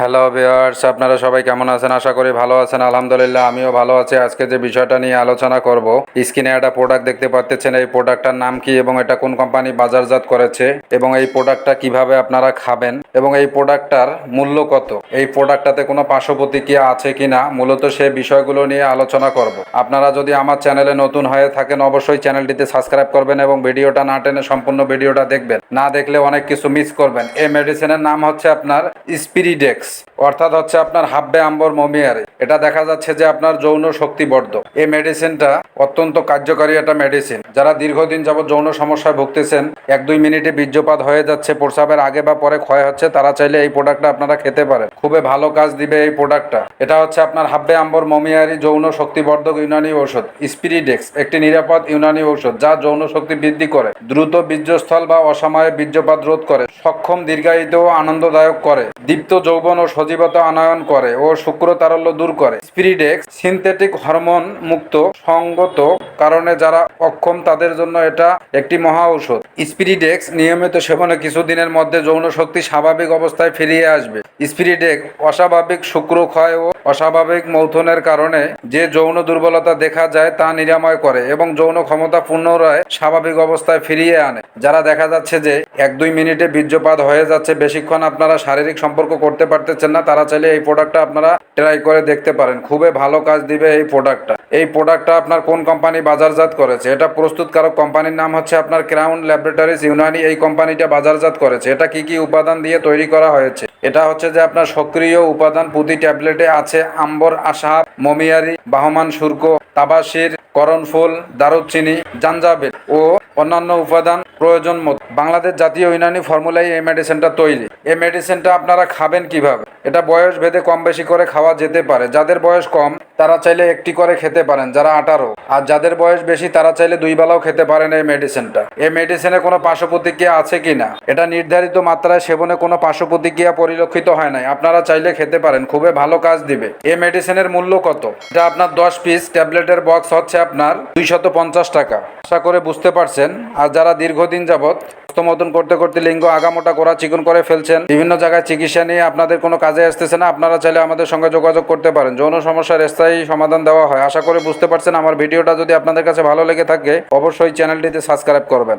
Hello viewers আপনারা সবাই কেমন আছেন? আশা করি ভালো আছেন। আলহামদুলিল্লাহ, আমিও ভালো আছি। আজকে যে বিষয়টা নিয়ে আলোচনা করব, স্ক্রিনে একটা প্রোডাক্ট দেখতে পাচ্ছেন। এই প্রোডাক্টটার নাম কি এবং এটা কোন কোম্পানি বাজারজাত করেছে এবং এই প্রোডাক্টটা কীভাবে আপনারা খাবেন এবং এই প্রোডাক্টটার মূল্য কত? এই প্রোডাক্টটাতে কোনো পার্শ্ব প্রতিক্রিয়া আছে কিনা? মূলত সে বিষয়গুলো নিয়ে আলোচনা করব। আপনারা যদি আমার চ্যানেলে নতুন হয়ে থাকেন, অবশ্যই চ্যানেলটিতে সাবস্ক্রাইব করবেন এবং ভিডিওটা না টেনে সম্পূর্ণ ভিডিওটা দেখবেন। না দেখলে অনেক কিছু মিস করবেন। এই মেডিসিনের নাম হচ্ছে আপনার স্পিরিডেক্স অর্থাৎ হচ্ছে আপনার হাব্বে আম্বর মমিয়ারে। এটা দেখা যাচ্ছে যে আপনার যৌন শক্তিবর্ধক। এই মেডিসিনটা অত্যন্ত কার্যকারী একটা মেডিসিন যারা দীর্ঘদিন যাবত যৌন সমস্যায় ভুগতেছেন, এক দুই মিনিটে বীর্যপাত হয়ে যাচ্ছে, প্রস্রাবের আগে বা পরে ক্ষয় হচ্ছে, তারা চাইলে এই প্রোডাক্টটা আপনারা খেতে পারেন। খুবই ভালো কাজ দিবে এই প্রোডাক্টটা এটা হচ্ছে আপনার হাব্বে আম্বর মমিয়ারি যৌন শক্তিবর্ধক ইউনানি ঔষধ স্পিরিডেক্স একটি নিরাপদ ইউনানি ঔষধ, যা যৌন শক্তি বৃদ্ধি করে, দ্রুত বীর্যস্থল বা অসময়ে বীর্যপাত রোধ করে, সক্ষম দীর্ঘায়িত ও আনন্দদায়ক করে, দীপ্ত যৌবন ও সজীবতা আনয়ন করে ও শুক্র তারল্য দূর করে। স্পিরিডেক্স সিনথেটিক হরমোন মুক্ত, সঙ্গত কারণে যারা অক্ষম, তাদের জন্য এটা একটি মহা ঔষধ। স্পিরিডেক্স নিয়মিত সেবনে কিছুদিনের মধ্যে যৌন শক্তি স্বাভাবিক অবস্থায় ফিরিয়ে আসবে। স্পিরিডেক্স অস্বাভাবিক শুক্র ক্ষয় ও অস্বাভাবিক মৌথনের কারণে যে যৌন দুর্বলতা দেখা যায় তা নিরাময় করে এবং যৌন ক্ষমতা পুনরায় স্বাভাবিক অবস্থায় ফিরিয়ে আনে। যারা দেখা যাচ্ছে যে এক দুই মিনিটে বীর্যপাত হয়ে যাচ্ছে, বেশিক্ষণ আপনারা শারীরিক সম্পর্ক করতে পারতেছেন না তারা চাইলে এই প্রোডাক্টটা আপনারা ট্রাই করে দেখতে পারেন। খুবই ভালো কাজ দিবে এই প্রোডাক্টটা এই প্রোডাক্টটা আপনার কোন কোম্পানি বাজারজাত করেছে? এটা প্রস্তুতকারক কোম্পানির নাম হচ্ছে আপনার ক্রাউন ল্যাবরেটরিজ ইউনানি এই কোম্পানিটা বাজারজাত করেছে। এটা কি কি উপাদান দিয়ে তৈরি করা হয়েছে? এটা হচ্ছে যে আপনার সক্রিয় উপাদান প্রতি ট্যাবলেটে আছে আম্বর আশাব মমিয়ারি, বাহমান শুল্ক তাবাসির করণফুল দারুচিনি জাঞ্জাবিল ও অন্যান্য উপাদান প্রয়োজন মতো। বাংলাদেশ জাতীয় ইউনানি ফর্মুলায় এই মেডিসিনটা তৈরি। এই মেডিসিনটা আপনারা খাবেন কীভাবে? এটা বয়স ভেদে কম বেশি করে খাওয়া যেতে পারে। যাদের বয়স কম তারা চাইলে একটি করে খেতে পারেন, যারা আঠারো। আর যাদের বয়স বেশি, তারা চাইলে দুই বেলাও খেতে পারেন এই মেডিসিনটা এই মেডিসিনে কোনো পার্শ্ব প্রতিক্রিয়া আছে কিনা এটা নির্ধারিত মাত্রায় সেবনে কোনো পার্শ্ব প্রতিক্রিয়া পরিলক্ষিত হয় নাই। আপনারা চাইলে খেতে পারেন, খুবই ভালো কাজ দিবে। এই মেডিসিনের মূল্য কত? এটা আপনার দশ পিস ট্যাবলেটের বক্স হচ্ছে আপনার দুইশত পঞ্চাশ টাকা। আশা করে বুঝতে পারছেন। আর যারা দীর্ঘদিন যাবত মতন করতে করতে লিঙ্গ আগামোটা করা চিকন করে ফেলছেন। বিভিন্ন জায়গায় চিকিৎসা নিয়ে আপনাদের কোনো কাজে আসতেছে না, আপনারা চাইলে আমাদের সঙ্গে যোগাযোগ করতে পারেন। যৌন সমস্যার স্থায়ী সমাধান দেওয়া হয়। আশা করে বুঝতে পারছেন আমার ভিডিওটা যদি আপনাদের কাছে ভালো লেগে থাকে, অবশ্যই চ্যানেলটিতে সাবস্ক্রাইব করবেন।